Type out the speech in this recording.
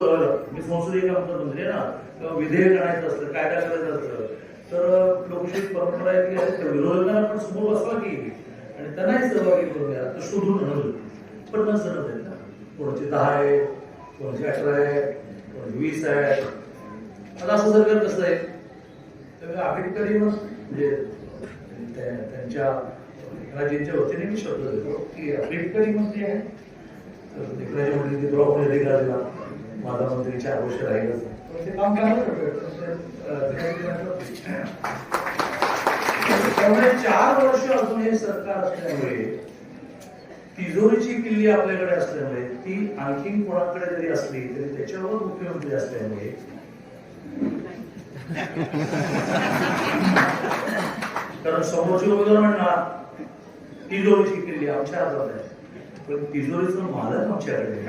मी संसदीय काम मंत्री म्हणजे ना किंवा विधेयक आणायचं असलं कायदा करायचं असलं तर लोकशाही परंपरा आहे की विरोधकांना पण समोर बसवा की आणि त्यांनाही सहभागी करून द्या तर शोधून आणू पण नसतं ना कोणाचे दहा आहे कोणाचे अठरा आहे कोणाचे वीस आहे. आता असं सरकार कसं आहे? तर आंबेडकरी मग म्हणजे त्यांच्या राजेंच्या वतीने मी शब्द देतो की आंबेडकरी मग जे आहे तर लेकराच्या मुली द्रौपदी अधिकारीला माझा मंत्रीचे चार वर्ष ते काम त्यामुळे चार वर्ष अजून हे सरकार असल्यामुळे तिजोरीची किल्ली आपल्याकडे असल्यामुळे ती आणखीन कोणाकडे जरी असली तरी त्याच्यावर मुख्यमंत्री असल्यामुळे कारण समोरचे उमेदवार म्हणणार तिजोरीची किल्ली आमच्या हातात आहे. पण तिजोरीचं मालक आमच्याकडे